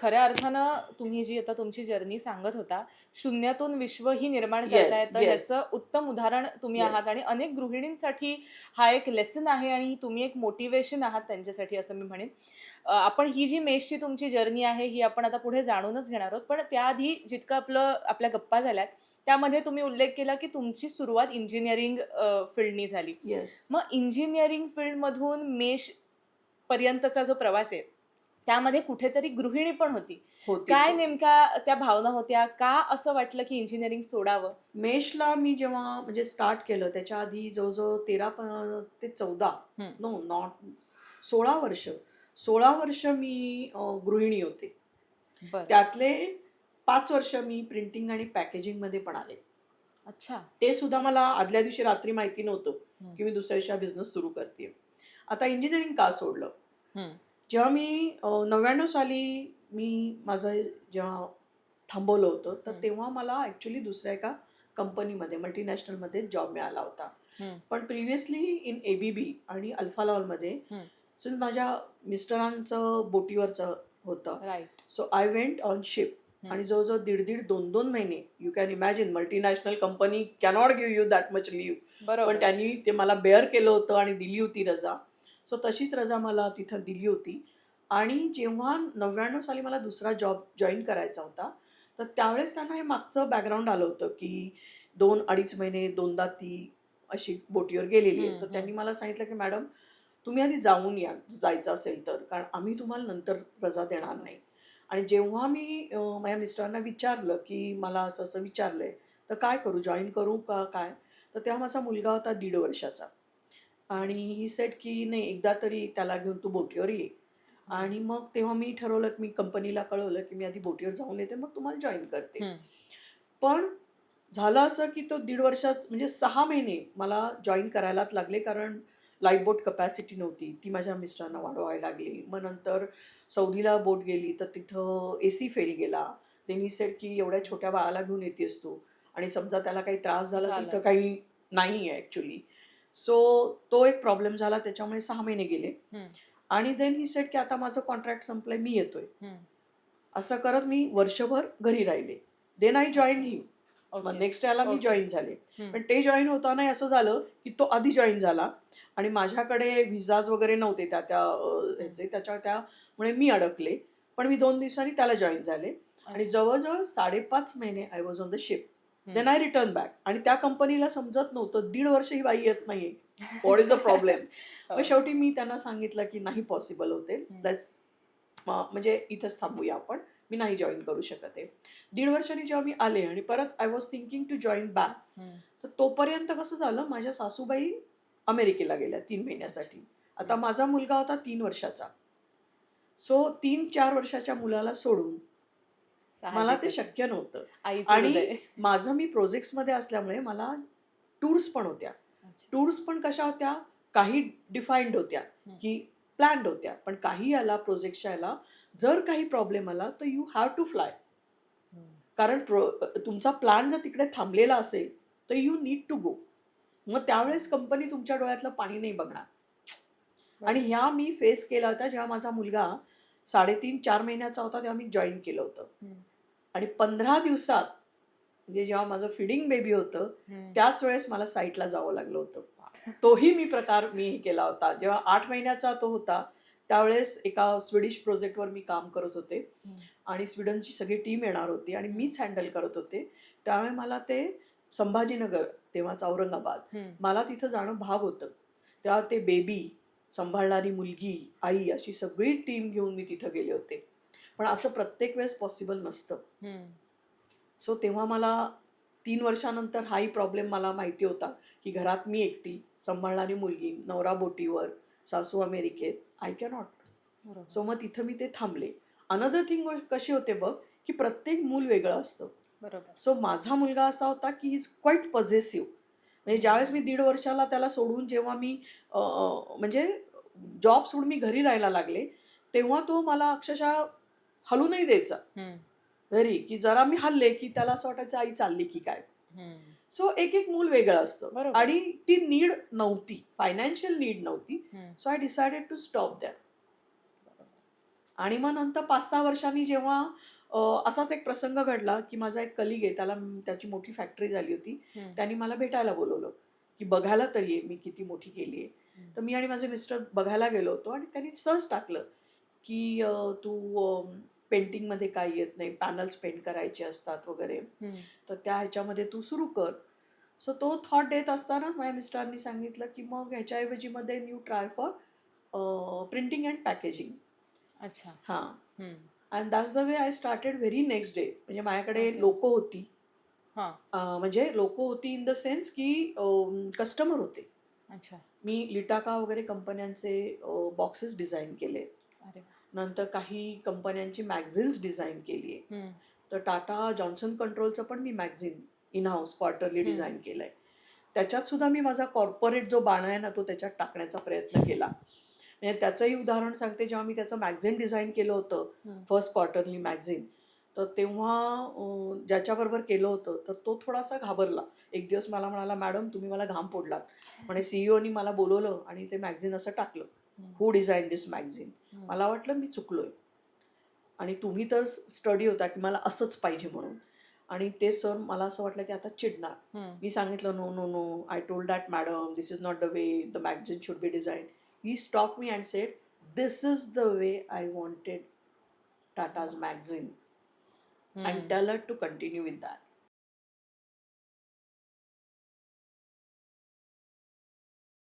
खऱ्या अर्थानं तुम्ही जी आता तुमची जर्नी सांगत होता शून्यातून विश्व ही निर्माण करता येतं. याचं उत्तम उदाहरण तुम्ही. आहात आणि अनेक गृहिणींसाठी हा एक लेसन आहे आणि तुम्ही एक मोटिवेशन आहात त्यांच्यासाठी असं मी म्हणेन. आपण ही जी मेषची तुमची जर्नी आहे ही आपण आता पुढे जाणूनच घेणार आहोत. पण त्याआधी जितकं आपलं आपल्या गप्पा झाल्यात त्यामध्ये तुम्ही उल्लेख केला की तुमची सुरुवात इंजिनिअरिंग फील्डनी झाली. मग इंजिनिअरिंग फील्डमधून मेष पर्यंतचा जो प्रवास आहे त्यामध्ये कुठेतरी गृहिणी पण होती. काय नेमका त्या भावना होत्या? का असं वाटलं की इंजिनिअरिंग सोडावं? मेषला मी जेव्हा म्हणजे स्टार्ट केलं त्याच्या आधी जवळजवळ तेरा ते चौदा. नो नॉट सोळा वर्ष. सोळा वर्ष मी गृहिणी होते. त्यातले पाच वर्ष मी प्रिंटिंग आणि पॅकेजिंगमध्ये पण आले. अच्छा. ते सुद्धा मला आदल्या दिवशी रात्री माहिती नव्हतं. की मी दुसऱ्या दिवशी बिझनेस सुरू करते आता इंजिनिअरिंग का सोडलं. जेव्हा मी नव्याण्णव साली मी माझं जेव्हा थांबवलं होतं तर. तेव्हा मला ॲक्च्युली दुसऱ्या एका कंपनीमध्ये मल्टीनॅशनलमध्ये जॉब मिळाला होता. पण प्रिव्हियसली इन ए बी बी आणि अल्फा लॉलमध्ये. सिन्स माझ्या मिस्टरांचं बोटीवरचं होतं right so I went on ship. आणि जवळजवळ दीड दीड दोन दोन महिने you can imagine multinational company cannot give you that much leave पण त्यांनी ते मला बेअर केलं होतं आणि दिली होती रजा सो तशीच रजा मला तिथं दिली होती. आणि जेव्हा नव्याण्णव साली मला दुसरा जॉब जॉईन करायचा होता तर त्यावेळेस त्यांना हे मागचं बॅकग्राऊंड आलं होतं की दोन अडीच महिने दोनदा ती अशी बोटीवर गेलेली आहे. तर. त्यांनी मला सांगितलं की मॅडम तुम्ही आधी जाऊन या जायचं असेल तर कारण आम्ही तुम्हाला नंतर रजा देणार नाही. आणि जेव्हा मी माझ्या मिस्टरांना विचारलं की मला असं असं विचारलं आहे तर काय करू जॉईन करू का काय? तर तेव्हा माझा मुलगा होता दीड वर्षाचा. आणि ही सेट की नाही एकदा तरी त्याला घेऊन तू बोटीवर ये. आणि मग तेव्हा मी ठरवलं की मी कंपनीला कळवलं की मी आधी बोटीवर जाऊन येते मग तुम्हाला जॉईन करते. पण झालं असं की तो दीड वर्षात म्हणजे सहा महिने मला जॉईन करायलाच लागले कारण लाईफ बोट कपॅसिटी नव्हती. ती माझ्या मिस्टरांना वाढवायला लागली. मग नंतर सौदीला बोट गेली तर तिथं ए सी फेल गेला. त्यांनी सेट की एवढ्या छोट्या बाळाला घेऊन येतेस तू. आणि समजा त्याला काही त्रास झाला झाला. तिथं काही नाही आहे ॲक्च्युली सो तो एक प्रॉब्लेम झाला त्याच्यामुळे सहा महिने गेले. आणि देन ही सेट की आता माझं कॉन्ट्रॅक्ट संपलंय मी येतोय. असं करत मी वर्षभर घरी राहिले देन आय जॉईन. हिम मग. नेक्स्ट याला मी. जॉईन झाले. पण ते जॉईन होताना असं झालं की तो आधी जॉईन झाला आणि माझ्याकडे विजाज वगैरे नव्हते त्या त्या ह्याचे त्याच्या त्यामुळे मी अडकले पण मी दोन दिवसांनी त्याला जॉईन झाले आणि. जवळजवळ साडेपाच महिने I was on the ship hmm. Then I return back आणि त्या कंपनीला समजत नव्हतं. दीड वर्ष ही बाई येत नाहीये. What is the problem. मग शेवटी मी त्यांना सांगितलं की नाही पॉसिबल होते. दॅट्स म्हणजे इथंच थांबूया आपण. मी नाही जॉईन करू शकत आहे. दीड वर्षांनी जेव्हा मी आले आणि परत I was thinking to join back. तर तोपर्यंत कसं झालं? माझ्या सासूबाई अमेरिकेला गेल्या तीन महिन्यासाठी. आता माझा मुलगा होता तीन वर्षाचा. सो तीन चार वर्षाच्या मुलाला सोडून मला ते. शक्य नव्हतं आणि. माझं मी प्रोजेक्ट्समध्ये असल्यामुळे मला टूर्स पण होत्या. टूर्स पण कशा होत्या काही डिफाईन्ड होत्या. की प्लॅन्ड होत्या पण काही आला प्रोजेक्टच्या याला जर काही प्रॉब्लेम आला तर यू हॅव टू फ्लाय. कारण प्रो तुमचा प्लॅन जर तिकडे थांबलेला असेल तर यू नीड टू गो मग त्यावेळेस कंपनी तुमच्या डोळ्यातलं पाणी नाही बघणार आणि ह्या मी फेस केला होता जेव्हा माझा मुलगा साडेतीन चार महिन्याचा होता तेव्हा मी जॉईन केलं होतं. आणि पंधरा दिवसात म्हणजे जेव्हा माझं फिडिंग बेबी होतं. त्याच वेळेस मला साईटला जावं लागलं होतं तोही मी प्रकार मी केला होता जेव्हा आठ महिन्याचा तो होता त्यावेळेस एका स्वीडिश प्रोजेक्टवर मी काम करत होते. आणि स्वीडनची सगळी टीम येणार होती आणि मीच हँडल करत होते त्यामुळे मला ते संभाजीनगर तेव्हाच औरंगाबाद. मला तिथं जाणं भाग होतं तेव्हा ते बेबी सांभाळणारी मुलगी आई अशी सगळी टीम घेऊन मी तिथं गेले होते पण असं प्रत्येक वेळेस पॉसिबल नसतं. सो तेव्हा मला तीन वर्षानंतर हाही प्रॉब्लेम मला माहिती होता की घरात मी एकटी सांभाळणारी मुलगी नवरा बोटीवर सासू अमेरिकेत आय कॅनॉट बरोबर. सो मग तिथं मी ते थांबले. अनदर थिंग कशी होते बघ की प्रत्येक मूल वेगळं असतं. बरोबर. सो माझा मुलगा असा होता की इज क्वाईट पॉझेसिव्ह म्हणजे ज्यावेळेस मी दीड वर्षाला त्याला सोडून जेव्हा मी म्हणजे जॉब सोडून मी घरी राहायला लागले तेव्हा तो मला अक्षरशः हलू नाही द्यायचा. घरी की जरा मी हल्ले की त्याला असं वाटायचं आई चालली की काय. सो एक एक मूल वेगळं असतं. आणि ती नीड नव्हती फायनान्शियल नीड नव्हती. So I decided to stop that आणि मग नंतर पाच सहा वर्षांनी जेव्हा असाच एक प्रसंग घडला की माझा एक कलिग आहे त्याला त्याची मोठी फॅक्टरी झाली होती. त्यांनी मला भेटायला बोलवलं की बघायला तरी मी किती मोठी केली आहे. तर मी आणि माझे मिस्टर बघायला गेलो होतो आणि त्यांनी सहज टाकलं की तू पेंटिंगमध्ये काय येत नाही पॅनल्स पेंट करायचे असतात वगैरे. तर त्या ह्याच्यामध्ये तू सुरू कर. सो तो थॉट देत असतानाच माझ्या मिस्टरांनी सांगितलं की मग ह्याच्याऐवजीमध्ये new try for printing and packaging अच्छा. हां. And that's the way I started very next day म्हणजे माझ्याकडे. लोक होती. हा. म्हणजे लोक होती इन द सेन्स की कस्टमर होते. अच्छा. मी लिटाका वगैरे कंपन्यांचे बॉक्सेस डिझाईन केले. अरे. नंतर काही कंपन्यांची मॅगझिन्स डिझाईन केली आहे. तर टाटा जॉन्सन कंट्रोलचं पण मी magazine in house quarterly. Design केलं आहे त्याच्यात सुद्धा मी माझा कॉर्पोरेट जो बाणा आहे ना तो त्याच्यात टाकण्याचा प्रयत्न केला म्हणजे त्याचंही उदाहरण सांगते जेव्हा मी त्याचं मॅगझिन डिझाईन केलं होतं. फर्स्ट क्वार्टरली मॅगझिन तर तेव्हा ज्याच्याबरोबर केलं होतं तर तो थोडासा घाबरला एक दिवस मला म्हणाला मॅडम तुम्ही मला घाम फोडलात म्हणे सीईओनी मला बोलवलं आणि ते मॅगझिन असं टाकलं. Who design this magazine. मला वाटलं मी चुकलोय. आणि तुम्ही तर स्टडी होता की मला असंच पाहिजे म्हणून. आणि ते सर मला असं वाटलं की आता चिडणार. मी सांगितलं no no no I told that madam this is not the way the magazine should be design he stop me and said this is the way I wanted Tata's magazine. And tell to continue with that